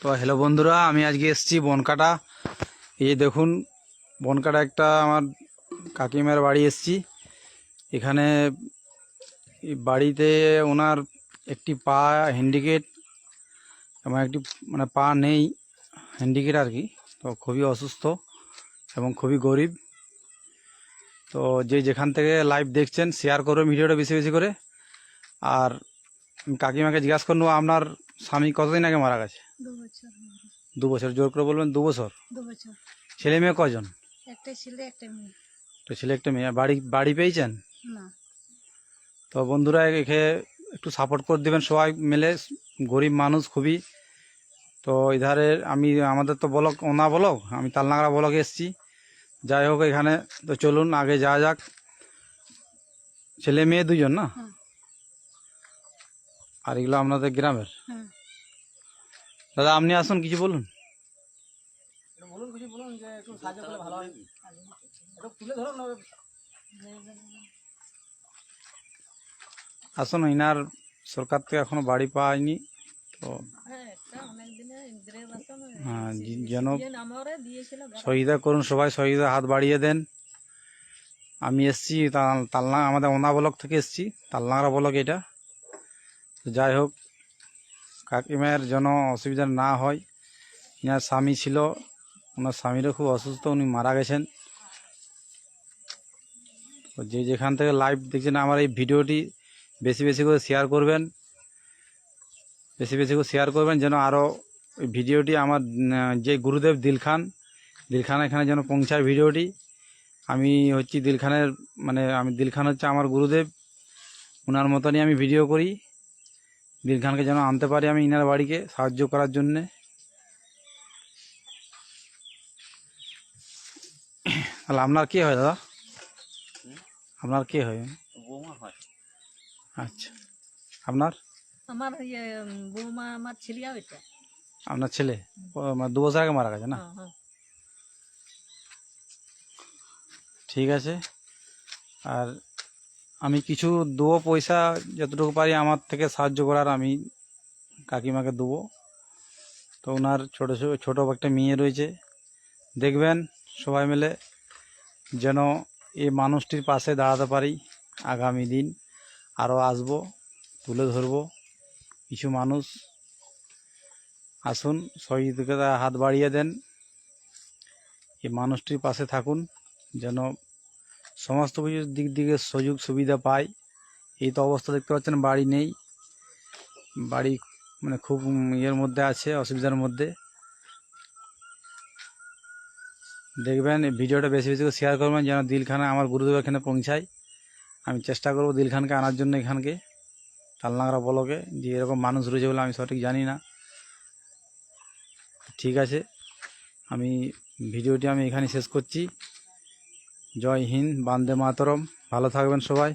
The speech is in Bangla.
তো হ্যালো বন্ধুরা, আমি আজকে এসেছি বনকাটা। এই দেখুন, বনকাটা একটা আমার কাকিমার বাড়ি এসেছি। এখানে বাড়িতে ওনার একটি পা হ্যান্ডিকেট এবং একটি মানে পা নেই হ্যান্ডিকেট আর কি। তো খুবই অসুস্থ এবং খুবই গরিব। তো যে যেখান থেকে লাইভ দেখছেন শেয়ার করবেন ভিডিওটা বেশি বেশি করে। আর কাকিমাকে জিজ্ঞাসা করব আপনার স্বামী কতদিন আগে মারা গেছে? দু বছর জোর করে বলবেন দু বছর ছেলে মেয়ে কজন? একটা ছেলে একটা মেয়ে। তো ছেলে একটা মেয়ে। বাড়ি বাড়ি পেয়েছেন? না। তো বন্ধুরা একে একটু সাপোর্ট করে দেবেন সবাই মিলে। গরিব মানুষ খুবই। তো এধারে আমি আমাদের তো বলক ওনা বলক আমি তালনাগড়া বলক এসছি। যাই হোক এখানে তো চলুন আগে যাওয়া যাক। ছেলে মেয়ে দুজন না? হ্যাঁ। আর এগুলো আপনাদের গ্রামের? হ্যাঁ। দাদা আপনি আসুন কিছু বলুন। বলুন কিছু বলুন যে একটু সাহায্য করলে ভালো হয়। একটু তুলে ধরুন আসুন ইনার সরকার থেকে এখনও বাড়ি পায়নি তো হ্যাঁ হ্যাঁ, যেন সহিদা করুন সবাই সহিদা হাত বাড়িয়ে দেন। আমি এসছি তাল- তালনা আমাদের ওনা ব্লক থেকে এসছি তালনাগড়া ব্লক এটা। তো যাই হোক কাকিমার যেন অসুবিধা না হয়। ইনার স্বামী ছিল, ওনার স্বামীরও খুব অসুস্থ, উনি মারা গেছেন। যে যেখান থেকে লাইভ দেখছেন, আমার এই ভিডিওটি বেশি বেশি করে শেয়ার করবেন। বেশি বেশি করে শেয়ার করবেন, যেন আরও ভিডিওটি আমার যে গুরুদেব দিল খান দিল খান এখানে যেন পৌঁছায় ভিডিওটি। আমি হচ্ছি দিল খানের মানে আমি দিল খান হচ্ছে আমার গুরুদেব। ওনার মতনই আমি ভিডিও করি। দিল খানকে যেন আনতে পারি আমি ইনার বাড়িকে সাহায্য করার জন্যে। তাহলে আপনার কে হয় দাদা? আপনার কে হয়? বৌমা আচ্ছা। আপনার? আমার ইয়ে বৌমা আমার ছেলে আপনার ছেলে? মানে দু বছর আগে মারা গেছে না? হ্যাঁ হ্যাঁ। ঠিক আছে। আর আমি কিছু দেবো পয়সা যতটুকু পারি আমার থেকে সাহায্য করার আমি কাকিমাকে দেবো। তো ওনার ছোটো ছোটো একটা মেয়ে রয়েছে। দেখবেন সবাই মিলে যেন এই মানুষটির পাশে দাঁড়াতে পারি। আগামী দিন আরও আসব, তুলে ধরবো। কিছু মানুষ আসুন সহযোগিতা হাত বাড়িয়ে দেন। এই মানুষটির পাশে থাকুন, যেন সমস্ত কিছুর দিক দিকে সুযোগ সুবিধা পায় এই তো অবস্থা দেখতে পাচ্ছেন, বাড়ি নেই। বাড়ি মানে খুব ইয়ের মধ্যে আছে, অসুবিধার মধ্যে। দেখবেন, ভিডিওটা বেশি বেশি করে শেয়ার করবেন, যেন দিলখানা আমার গুরুদেব এখানে পৌঁছায়। আমি চেষ্টা করব দিলখানকে আনার জন্য এখানকে, তালনাগড়া বলকে। যে এরকম মানুষ রয়েছে বলে আমি সঠিক জানি না। ঠিক আছে, আমি ভিডিওটি আমি এখানে শেষ করছি। জয় হিন্দ বান্দে মাতরম। ভালো থাকবেন সবাই।